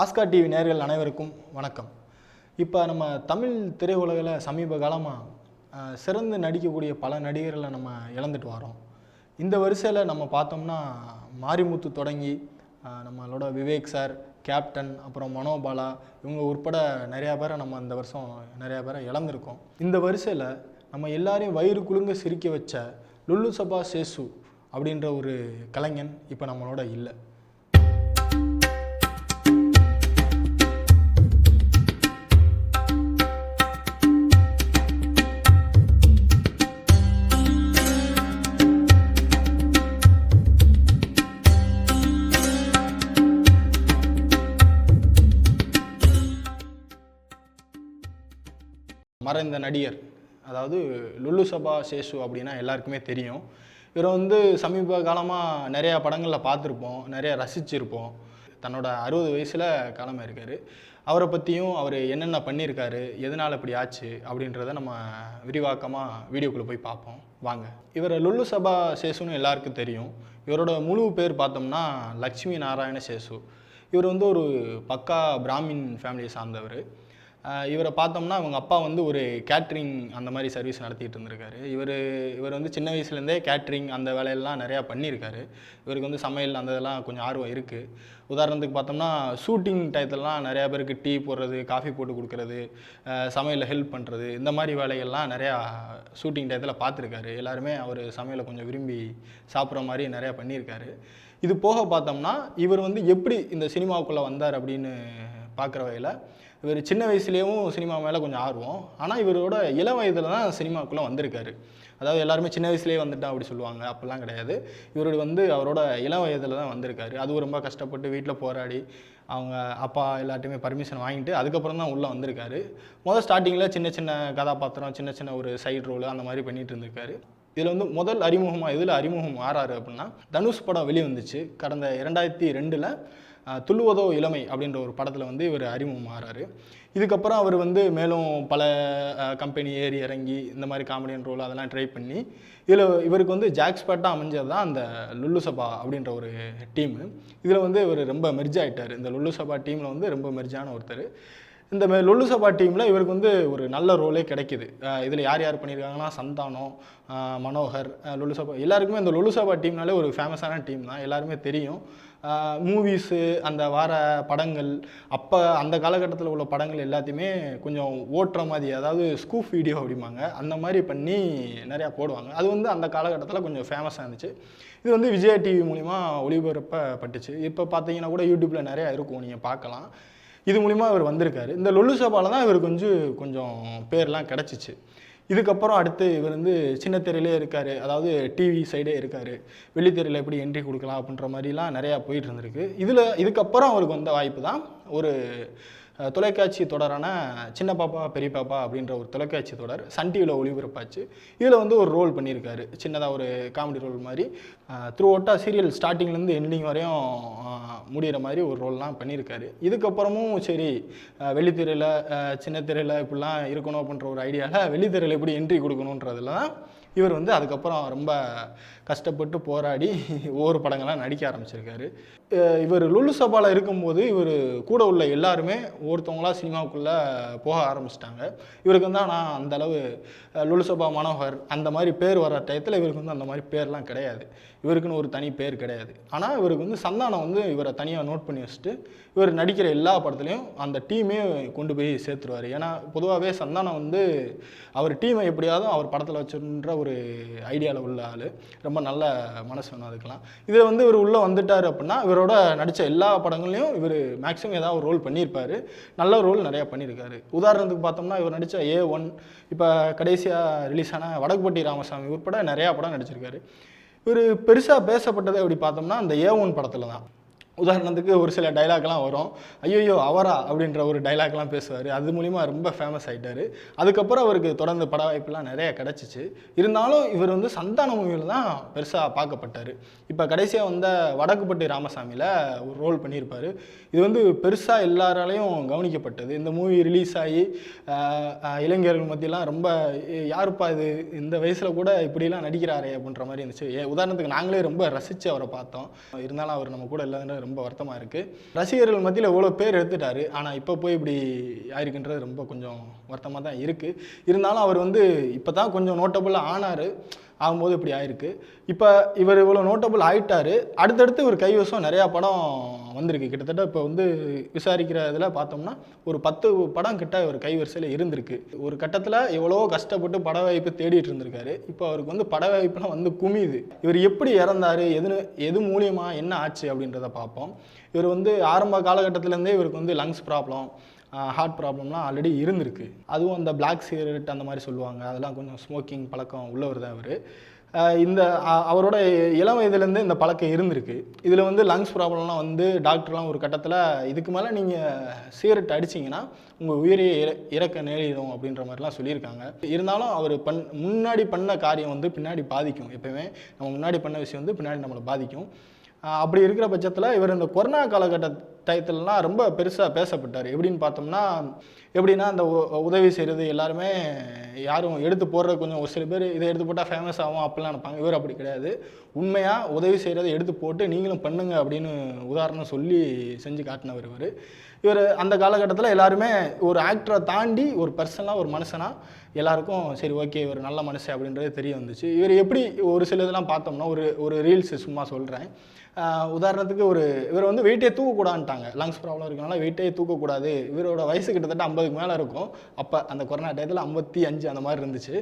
Oscar TV நேர்கள் அனைவருக்கும் வணக்கம். இப்போ நம்ம தமிழ் திரையுலகில் சமீப காலமாக சிறந்து நடிக்கக்கூடிய பல நடிகர்களை நம்ம இழந்துட்டு வரோம் இந்த வரிசையில் நம்ம பார்த்தோம்னா மாரிமுத்து தொடங்கி நம்மளோட விவேக் சார் கேப்டன் அப்புறம் மனோபாலா இவங்க உட்பட நிறையா பேரை நம்ம இந்த வருஷம் நிறையா பேரை இழந்திருக்கோம். இந்த வரிசையில் நம்ம எல்லாரையும் வயிறு குலுங்க சிரிக்க வச்ச லுல்லு சபா சேசு அப்படின்ற ஒரு கலைஞன் இப்போ நம்மளோட இல்லை. மறைந்த நடிகர் அதாவது லுல்லு சபா சேஷு அப்படின்னா எல்லாருக்குமே தெரியும். இவரை வந்து சமீப காலமாக நிறையா படங்களில் பார்த்துருப்போம் நிறையா ரசிச்சிருப்போம். தன்னோட அறுபது வயசில் காலமாக இருக்கார் அவரை பற்றியும் அவர் என்னென்ன பண்ணியிருக்காரு எதனால் இப்படி ஆச்சு அப்படின்றத நம்ம விரிவாக்கமாக வீடியோக்குள்ளே போய் பார்ப்போம். வாங்க. இவர் லுல்லு சபா சேசுன்னு எல்லாருக்கும் தெரியும். இவரோட முழு பேர் பார்த்தோம்னா லக்ஷ்மி நாராயண சேசு. இவர் வந்து ஒரு பக்கா பிராமின் ஃபேமிலியை சார்ந்தவர். இவரை பார்த்தோம்னா அவங்க அப்பா வந்து ஒரு கேட்ரிங் அந்த மாதிரி சர்வீஸ் நடத்திட்டு இருந்திருக்காரு. இவர் இவர் வந்து சின்ன வயசுலேருந்தே கேட்ரிங் அந்த வேலையெல்லாம் நிறையா பண்ணியிருக்காரு. இவருக்கு வந்து சமையல் அந்த இதெல்லாம் கொஞ்சம் ஆர்வம் இருக்குது உதாரணத்துக்கு பார்த்தோம்னா ஷூட்டிங் டயத்துலலாம் நிறையா பேருக்கு டீ போடுறது காஃபி போட்டு கொடுக்கறது சமையலில் ஹெல்ப் பண்ணுறது இந்த மாதிரி வேலைகள்லாம் நிறையா ஷூட்டிங் டயத்தில் பார்த்துருக்காரு. எல்லாருமே அவர் சமையலை கொஞ்சம் விரும்பி சாப்பிட்ற மாதிரி நிறையா பண்ணியிருக்காரு. இது போக பார்த்தோம்னா இவர் வந்து எப்படி இந்த சினிமாவுக்குள்ளே வந்தார் அப்படின்னு பார்க்குற வகையில் இவர் சின்ன வயசுலேயும் சினிமா மேலே கொஞ்சம் ஆர்வம். ஆனால் இவரோட இள வயதில் தான் சினிமாவுக்குள்ளே வந்திருக்காரு. அதாவது எல்லாருமே சின்ன வயசுலேயே வந்துட்டா அப்படி சொல்லுவாங்க. அப்படிலாம் கிடையாது. இவர் வந்து அவரோட இளம் வயதில் தான் வந்திருக்காரு. அதுவும் ரொம்ப கஷ்டப்பட்டு வீட்டில் போராடி அவங்க அப்பா எல்லாட்டையுமே பர்மிஷன் வாங்கிட்டு அதுக்கப்புறம் தான் உள்ளே வந்திருக்காரு. முதல் ஸ்டார்டிங்கில் சின்ன சின்ன கதாபாத்திரம் சின்ன சின்ன ஒரு சைடு ரோல் அந்த மாதிரி பண்ணிட்டு இருந்திருக்காரு. இதில் வந்து முதல் அறிமுகமாக இதில் அறிமுகம் ஆறாரு அப்படின்னா தனுஷ் படம் வெளியே வந்துச்சு கடந்த இரண்டாயிரத்தி ரெண்டில் துள்ளுவதோ இளமை அப்படின்ற ஒரு படத்தில் வந்து இவர் அறிமுகம் ஆறாரு. இதுக்கப்புறம் அவர் வந்து மேலும் பல கம்பெனி ஏறி இறங்கி இந்த மாதிரி காமெடியன் ரோல் அதெல்லாம் ட்ரை பண்ணி இதில் இவருக்கு வந்து ஜாக்ஸ்பேட்டாக அமைஞ்சது தான் அந்த லுல்லு சபா அப்படின்ற ஒரு டீமு இதில் வந்து இவர் ரொம்ப மெர்ஜ் ஆகிட்டார் இந்த லுல்லு சபா டீமில் வந்து ரொம்ப மெர்ஜான ஒருத்தர். இந்த மே- லொல்லு சபா டீமில் இவருக்கு வந்து ஒரு நல்ல ரோலே கிடைக்குது. இதில் யார் யார் பண்ணியிருக்காங்கன்னா சந்தானம் மனோகர் ஆஹ் லொல்லு சபா எல்லாருக்குமே இந்த லொல்லு சபா டீம்னாலே ஒரு ஃபேமஸான டீம் தான். எல்லாருமே தெரியும். மூவிஸு அந்த வார படங்கள் அப்போ அந்த காலகட்டத்தில் உள்ள படங்கள் எல்லாத்தையுமே கொஞ்சம் ஓட்டுற மாதிரி அதாவது ஸ்கூப் வீடியோ அப்படிம்பாங்க. அந்த மாதிரி பண்ணி நிறையா போடுவாங்க. அது வந்து அந்த காலகட்டத்தில் கொஞ்சம் ஃபேமஸாக இருந்துச்சு. இது வந்து விஜய் டிவி மூலிமா ஒளிபரப்பப்பட்டுச்சு. இப்போ பார்த்தீங்கன்னா கூட யூடியூப்பில் நிறையா இருக்கும். நீங்கள் பார்க்கலாம் இது மூலிமா இவர் வந்திருக்காரு. இந்த லொல்லு சபாவில் தான் இவருக்கு கொஞ்சம் கொஞ்சம் பேர்லாம் கிடச்சிச்சு. இதுக்கப்புறம் அடுத்து இவர் வந்து சின்ன திரையிலே இருக்கார். அதாவது டிவி சைடே இருக்கார். வெள்ளித்திரையில் எப்படி என்ட்ரி கொடுக்கலாம் அப்படின்ற மாதிரிலாம் நிறையா போயிட்டு இருந்திருக்கு. இதில் இதுக்கப்புறம் அவருக்கு வந்த வாய்ப்பு தான் ஒரு தொலைக்காட்சி தொடரான சின்ன பாப்பா பெரிய பாப்பா அப்படின்ற ஒரு தொலைக்காட்சி தொடர் சன் டிவியில் ஒளிபரப்பாச்சு. இதில் வந்து ஒரு ரோல் பண்ணியிருக்காரு. சின்னதாக ஒரு காமெடி ரோல் மாதிரி. த்ரூ அவுட்டாக சீரியல் ஸ்டார்டிங்லேருந்து எண்டிங் வரையும் முடிகிற மாதிரி ஒரு ரோல்லாம் பண்ணியிருக்காரு. இதுக்கப்புறமும் சரி வெள்ளித்திரையில் சின்ன திரையில் இப்படிலாம் இருக்கணும் அப்படின்ற ஒரு ஐடியாவில் வெள்ளித்திரையில் எப்படி என்ட்ரி கொடுக்கணுன்றதுல தான் இவர் வந்து அதுக்கப்புறம் ரொம்ப கஷ்டப்பட்டு போராடி ஒவ்வொரு படங்கள்லாம் நடிக்க ஆரம்பிச்சிருக்காரு. இவர் லுலு சபாவில் இருக்கும்போது இவர் கூட உள்ள எல்லாருமே ஒருத்தவங்களா சினிமாவுக்குள்ளே போக ஆரம்பிச்சிட்டாங்க. இவருக்கு வந்து ஆனால் அந்த அளவு சபா மனோகர் அந்த மாதிரி பேர் வர டயத்தில் இவருக்கு வந்து அந்த மாதிரி பேர்லாம் கிடையாது. இவருக்குன்னு ஒரு தனி பேர் கிடையாது. ஆனால் இவருக்கு வந்து சந்தானம் வந்து இவரை தனியாக நோட் பண்ணி வச்சுட்டு இவர் நடிக்கிற எல்லா படத்துலையும் அந்த டீமே கொண்டு போய் சேர்த்துருவார். ஏன்னா பொதுவாகவே சந்தானம் வந்து அவர் டீமை எப்படியாவது அவர் படத்தில் வச்சுன்ற ஒரு ஐடியாவில் உள்ள ஆள். ரொம்ப நல்ல மனசு வேணும் அதுக்கெல்லாம். இதில் வந்து இவர் உள்ளே வந்துட்டார் அப்படின்னா இவரோட நடித்த எல்லா படங்கள்லையும் இவர் மேக்ஸிமம் ஏதாவது ஒரு ரோல் பண்ணியிருப்பார். நல்ல ரோல் நிறையா பண்ணியிருக்காரு. உதாரணத்துக்கு பார்த்தோம்னா இவர் நடித்த ஏ ஒன் இப்போ கடைசியாக ரிலீஸ் ஆன வடக்குப்பட்டி ராமசாமி உட்பட நிறையா படம் நடிச்சிருக்காரு. இவர் பெருசாக பேசப்பட்டது அப்படி பார்த்தோம்னா அந்த ஏ ஒன் படத்தில் தான் உதாரணத்துக்கு ஒரு சில டைலாக்லாம் வரும். ஐயோ அவரா? அப்படின்ற ஒரு டைலாக்லாம் பேசுவார். அது மூலிமா ரொம்ப ஃபேமஸ் ஆகிட்டார் அதுக்கப்புறம் அவருக்கு தொடர்ந்து பட வாய்ப்புலாம் நிறைய கிடச்சிச்சு. இருந்தாலும் இவர் வந்து சந்தான மூவியில் தான் பெருசாக பார்க்கப்பட்டார். இப்போ கடைசியாக வந்த வடக்குப்பட்டி ராமசாமியில் ஒரு ரோல் பண்ணியிருப்பார். இது வந்து பெருசாக எல்லாராலையும் கவனிக்கப்பட்டது. இந்த மூவி ரிலீஸ் ஆகி இளைஞர்கள் மத்தியெல்லாம் ரொம்ப யாருப்பா இது? இந்த வயசில் கூட இப்படிலாம் நடிக்கிறாரே அப்படின்ற மாதிரி இருந்துச்சு. உதாரணத்துக்கு நாங்களே ரொம்ப ரசித்து அவரை பார்த்தோம். இருந்தாலும் அவர் நம்ம கூட இல்லாத ரொம்ப வருத்தமாக இருக்குது ரசிகர்கள் மத்தியில் இவ்வளோ பேர் எடுத்துட்டாரு ஆனால் இப்போ போய் இப்படி ஆயிருக்குன்றது ரொம்ப கொஞ்சம் வருத்தமாக தான் இருக்குது இருந்தாலும் அவர் வந்து இப்போ தான் கொஞ்சம் நோட்டபுளாக ஆனார். ஆகும்போது இப்படி ஆயிருக்கு. இப்போ இவர் இவ்வளோ நோட்டபுள் ஆயிட்டாரு. அடுத்தடுத்து ஒரு கைவசம் நிறையா படம் வந்திருக்கு. கிட்டத்தட்ட இப்போ வந்து விசாரிக்கிற இதில் பார்த்தோம்னா ஒரு பத்து படம் கிட்ட இவர் கைவரிசையில் இருந்திருக்கு. ஒரு கட்டத்தில் எவ்வளோ கஷ்டப்பட்டு பட வாய்ப்பு தேடிட்டு இருந்திருக்காரு. இப்போ அவருக்கு வந்து பட வாய்ப்புலாம் வந்து குமியுது. இவர் எப்படி இறந்தார்? எது எது மூலியமாக என்ன ஆச்சு அப்படின்றத பார்ப்போம். இவர் வந்து ஆரம்ப காலகட்டத்திலேருந்தே இவருக்கு வந்து லங்ஸ் ப்ராப்ளம் ஹார்ட் ப்ராப்ளம்லாம் ஆல்ரெடி இருந்திருக்கு. அதுவும் அந்த பிளாக் சிகரெட் அந்த மாதிரி சொல்லுவாங்க. அதெல்லாம் கொஞ்சம் ஸ்மோக்கிங் பழக்கம் உள்ளவர் தான் அவர் இந்த அவரோட இளம் வயதுலேருந்து இந்த பழக்கம் இருந்திருக்கு. இதில் வந்து லங்ஸ் ப்ராப்ளம்லாம் வந்து டாக்டர்லாம் ஒரு கட்டத்தில் இதுக்கு மேலே நீங்கள் சிகரெட் அடிச்சிங்கன்னா உங்கள் உயிரையே இற இறக்க நேரிடும் அப்படின்ற மாதிரிலாம் சொல்லியிருக்காங்க. இருந்தாலும் அவர் பண் முன்னாடி பண்ண காரியம் வந்து பின்னாடி பாதிக்கும். எப்பயுமே நம்ம முன்னாடி பண்ண விஷயம் வந்து பின்னாடி நம்மளை பாதிக்கும். அப்படி இருக்கிற பட்சத்தில் இவர் இந்த கொரோனா காலகட்ட டயத்துலலாம் ரொம்ப பெருசாக பேசப்பட்டார். எப்படின்னு பார்த்தோம்னா எப்படின்னா அந்த உதவி செய்கிறது எல்லாருமே யாரும் எடுத்து போடுற கொஞ்சம் ஒரு சில பேர் இதை எடுத்து போட்டால் ஃபேமஸ் ஆகும் அப்படிலாம் நினைப்பாங்க. இவர் அப்படி கிடையாது. உண்மையாக உதவி செய்கிறத எடுத்து போட்டு நீங்களும் பண்ணுங்க அப்படின்னு உதாரணம் சொல்லி செஞ்சு காட்டினவர் இவர். இவர் அந்த காலகட்டத்தில் எல்லாருமே ஒரு ஆக்டரை தாண்டி ஒரு பர்சனாக ஒரு மனுஷனாக எல்லாருக்கும் சரி ஓகே இவர் நல்ல மனுஷன் அப்படின்றது தெரிய வந்துச்சு. இவர் எப்படி ஒரு சில இதெல்லாம் பார்த்தோம்னா ஒரு ஒரு ரீல்ஸ் சும்மா சொல்கிறேன் உதாரணத்துக்கு ஒரு இவர் வந்து வெயிட்டே தூக்கக்கூடாதுன்ட்டாங்க. லங்ஸ் ப்ராப்ளம் இருக்கனால வெயிட்டே தூக்கக்கூடாது. இவரோட வயசு கிட்டத்தட்ட ஐம்பதுக்கு மேலே இருக்கும். அப்போ அந்த கொரோனா டயத்தில் ஐம்பத்தி அஞ்சு அந்த மாதிரி இருந்துச்சு.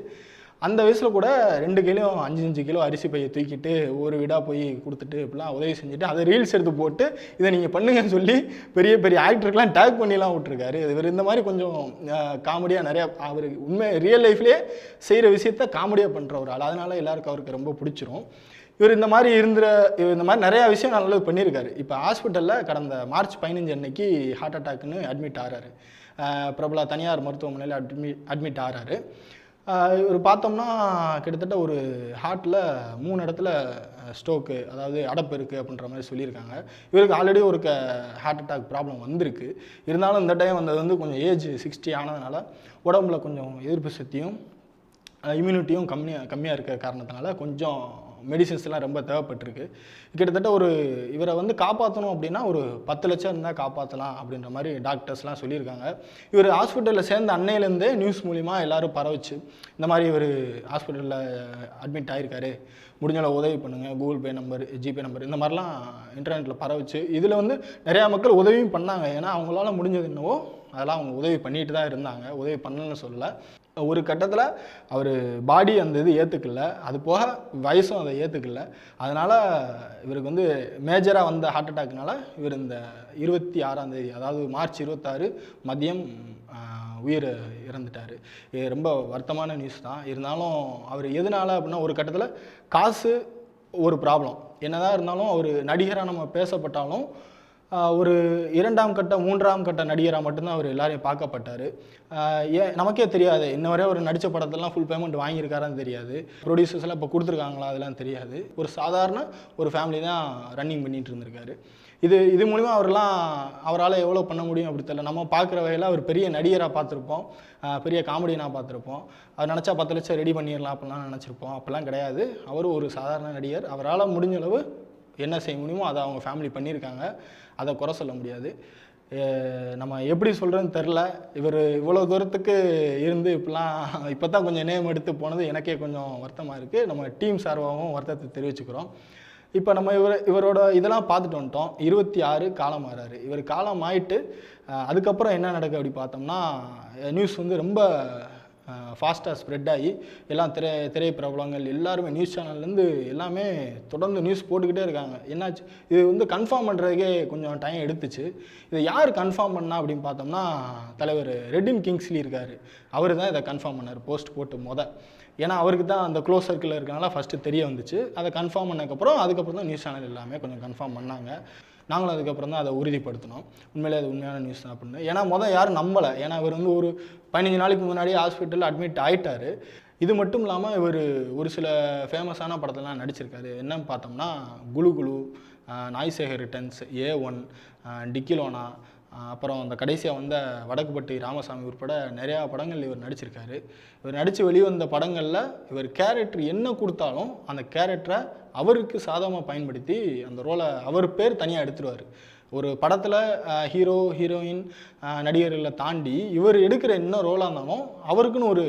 அந்த வயசில் கூட ரெண்டு கிலோ அஞ்சு அஞ்சு கிலோ அரிசி பையை தூக்கிட்டு ஒரு வீடாக போய் கொடுத்துட்டு இப்படிலாம் உதவி செஞ்சுட்டு அதை ரீல்ஸ் எடுத்து போட்டு இதை நீங்கள் பண்ணுங்கன்னு சொல்லி பெரிய பெரிய ஆக்டருக்கெலாம் டேக் பண்ணிலாம் விட்ருக்காரு இவர் இந்த மாதிரி கொஞ்சம் காமெடியாக நிறையா அவர் உண்மை ரியல் லைஃப்லேயே செய்கிற விஷயத்த காமெடியாக பண்ணுற ஒரு ஆள். அதனால் எல்லாருக்கும் அவருக்கு ரொம்ப பிடிச்சிரும். இவர் இந்த மாதிரி இருந்துற இவர் இந்த மாதிரி நிறையா விஷயம் நல்லது பண்ணியிருக்காரு. இப்போ ஹாஸ்பிட்டலில் கடந்த மார்ச் பதினஞ்சு அன்னைக்கு ஹார்ட் அட்டாக்னு அட்மிட் ஆகிறாரு பிரபல தனியார் மருத்துவமனையில் அட்மிட் அட்மிட் ஆகிறாரு இவர் பார்த்தோம்னா கிட்டத்தட்ட ஒரு ஹார்ட்டில் மூணு இடத்துல ஸ்ட்ரோக்கு அதாவது அடப்பு இருக்குது அப்படின்ற மாதிரி சொல்லியிருக்காங்க. இவருக்கு ஆல்ரெடி ஒரு க ஹார்ட் அட்டாக் ப்ராப்ளம் வந்திருக்கு. இருந்தாலும் இந்த டைம் வந்தது வந்து கொஞ்சம் ஏஜ் சிக்ஸ்டி ஆனதுனால உடம்புல கொஞ்சம் எதிர்ப்பு சக்தியும் இம்யூனிட்டியும் கம்மியாக கம்மியாக இருக்க காரணத்தினால கொஞ்சம் மெடிசின்ஸ்லாம் ரொம்ப தேவைப்பட்டிருக்கு. கிட்டத்தட்ட ஒரு இவரை வந்து காப்பாற்றணும் அப்படின்னா ஒரு பத்து லட்சம் இருந்தால் காப்பாற்றலாம் அப்படின்ற மாதிரி டாக்டர்ஸ்லாம் சொல்லியிருக்காங்க. இவர் ஹாஸ்பிட்டலில் சேர்ந்த அன்னையிலேருந்தே நியூஸ் மூலிமா எல்லாரும் பரவிச்சு இந்த மாதிரி இவர் ஹாஸ்பிட்டலில் அட்மிட் ஆயிருக்காரு. முடிஞ்ச அளவு உதவி பண்ணுங்கள் Google Pay number GPay number இந்த மாதிரிலாம் இன்டர்நெட்டில் பரவிச்சு இதில் வந்து நிறையா மக்கள் உதவியும் பண்ணாங்க. ஏன்னா அவங்களால முடிஞ்சது என்னவோ அதெல்லாம் அவங்க உதவி பண்ணிட்டு தான் இருந்தாங்க. உதவி பண்ணலன்னு சொல்லலை. ஒரு கட்டத்தில் அவர் பாடி அந்த இது ஏற்றுக்கல அது போக வயசும் அதை ஏற்றுக்கல அதனால் இவருக்கு வந்து மேஜராக வந்த ஹார்ட் அட்டாக்னால இவர் இந்த இருபத்தி ஆறாம் தேதி அதாவது மார்ச் இருபத்தாறு மதியம் உயிர் இறந்துட்டார். இது ரொம்ப வருத்தமான நியூஸ் தான். இருந்தாலும் அவர் எதனால அப்படின்னா ஒரு கட்டத்தில் காசு ஒரு ப்ராப்ளம் என்னதான் இருந்தாலும் அவர் நடிகராக நம்ம பேசப்பட்டாலும் ஒரு இரண்டாம் கட்ட மூன்றாம் கட்ட நடிகராக மட்டும்தான் அவர் எல்லாரையும் பார்க்கப்பட்டார். ஏன் நமக்கே தெரியாது. இன்ன வரையும் அவர் நடித்த படத்தெல்லாம் ஃபுல் பேமெண்ட் வாங்கியிருக்காரான்னு தெரியாது. ப்ரொடியூசர்ஸ்லாம் இப்போ கொடுத்துருக்காங்களா அதெல்லாம் தெரியாது. ஒரு சாதாரண ஒரு ஃபேமிலி தான் ரன்னிங் பண்ணிட்டு இருந்திருக்காரு. இது இது மூலிமா அவரெல்லாம் அவரால் எவ்வளோ பண்ண முடியும் அப்படி தெரியல. நம்ம பார்க்குற வகையில் அவர் பெரிய நடிகராக பார்த்துருப்போம். பெரிய காமெடியனாக பார்த்துருப்போம். அவர் நினச்சா பத்து லட்சம் ரெடி பண்ணிடலாம் அப்படிலாம் நினச்சிருப்போம். அப்போல்லாம் கிடையாது. அவர் ஒரு சாதாரண நடிகர். அவரால் முடிஞ்ச அளவு என்ன செய்ய முடியுமோ அதை அவங்க ஃபேமிலி பண்ணியிருக்காங்க. அதை குறை சொல்ல முடியாது. நம்ம எப்படி சொல்கிறேன்னு தெரில இவர் இவ்வளோ தூரத்துக்கு இருந்து இப்படிலாம் இப்போ தான் கொஞ்சம் நேம் எடுத்து போனது எனக்கே கொஞ்சம் வருத்தமாக இருக்குது நம்ம டீம் சார்பாகவும் வருத்தத்தை தெரிவிச்சுக்கிறோம். இப்போ நம்ம இவர் இவரோட இதெல்லாம் பார்த்துட்டு வந்துட்டோம். இருபத்தி ஆறு காலம் ஆறாரு. இவர் காலம் ஆயிட்டு அதுக்கப்புறம் என்ன நடக்குது அப்படி பார்த்தோம்னா நியூஸ் வந்து ரொம்ப ஃபாஸ்ட்டாக ஸ்ப்ரெட் ஆகி எல்லாம் திரை திரை பிரபலங்கள் எல்லாருமே நியூஸ் சேனல்லேருந்து எல்லாமே தொடர்ந்து நியூஸ் போட்டுக்கிட்டே இருக்காங்க. என்னாச்சு? இது வந்து கன்ஃபார்ம் பண்ணுறதுக்கே கொஞ்சம் டைம் எடுத்துச்சு. இதை யார் கன்ஃபார்ம் பண்ணா அப்படின்னு பார்த்தோம்னா தலைவர் ரெட்டின் கிங்ஸ்லி இருக்கார். அவர் தான் இதை கன்ஃபார்ம் பண்ணார் போஸ்ட் போட்டு மொதல் ஏன்னா அவருக்கு தான் அந்த க்ளோஸ் சர்க்கிளில் இருக்கனால ஃபஸ்ட்டு தெரிய வந்துச்சு. அதை கன்ஃபார்ம் பண்ணக்கப்புறம் அதுக்கப்புறம் தான் நியூஸ் சேனல் எல்லாமே கொஞ்சம் கன்ஃபார்ம் பண்ணாங்க. நாங்களும் அதுக்கப்புறம் தான் அதை உறுதிப்படுத்தினோம். உண்மையிலே அது உண்மையான நியூஸ் தான் அப்படின்னு. ஏன்னா மொதல் யாரும் நம்பலை. ஏன்னா இவர் வந்து ஒரு பதினஞ்சு நாளைக்கு முன்னாடி ஹாஸ்பிட்டலில் அட்மிட் ஆகிட்டார் இது மட்டும் இல்லாமல் இவர் ஒரு சில ஃபேமஸான படத்தெல்லாம் நடிச்சிருக்காரு. என்னன்னு பார்த்தோம்னா Gulu Gulu Naisekar returns A one Dikkiloona அப்புறம் அந்த கடைசியாக வந்த வடக்குப்பட்டி ராமசாமி உட்பட நிறையா படங்கள் இவர் நடிச்சிருக்காரு. இவர் நடித்து வெளிவந்த படங்களில் இவர் கேரக்டர் என்ன கொடுத்தாலும் அந்த கேரக்டரை அவருக்கு சாதகமாக பயன்படுத்தி அந்த ரோலை அவர் பேர் தனியாக எடுத்துருவார். ஒரு படத்தில் ஹீரோ ஹீரோயின் நடிகர்களை தாண்டி இவர் எடுக்கிற என்ன ரோலாக இருந்தாலும் அவருக்குன்னு ஒரு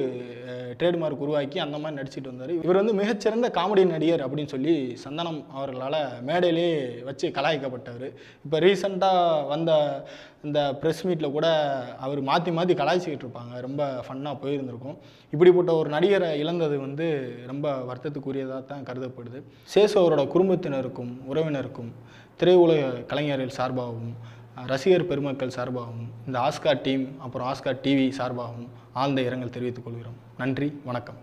ட்ரேட்மார்க் உருவாக்கி அந்த மாதிரி நடிச்சிட்டு வந்தார். இவர் வந்து மிகச்சிறந்த காமெடி நடிகர் அப்படின்னு சொல்லி சந்தனம் அவர்களால் மேடையிலே வச்சு கலாய்க்கப்பட்டவர். இப்போ ரீசண்டாக வந்த இந்த ப்ரெஸ் மீட்டில் கூட அவர் மாற்றி மாற்றி கலாய்ச்சிக்கிட்டு இருப்பாங்க. ரொம்ப ஃபன்னாக போயிருந்திருக்கும். இப்படிப்பட்ட ஒரு நடிகரை இழந்தது வந்து ரொம்ப வருத்தத்துக்குரியதாக தான் கருதப்படுது. சேசு அவரோட குடும்பத்தினருக்கும் உறவினருக்கும் திரையுலக கலைஞர்கள் சார்பாகவும் ரசிகர் பெருமக்கள் சார்பாகவும் இந்த ஆஸ்கார் டீம் அப்புறம் ஆஸ்கார் டிவி சார்பாகவும் ஆழ்ந்த இரங்கல் தெரிவித்துக் கொள்கிறோம். நன்றி வணக்கம்.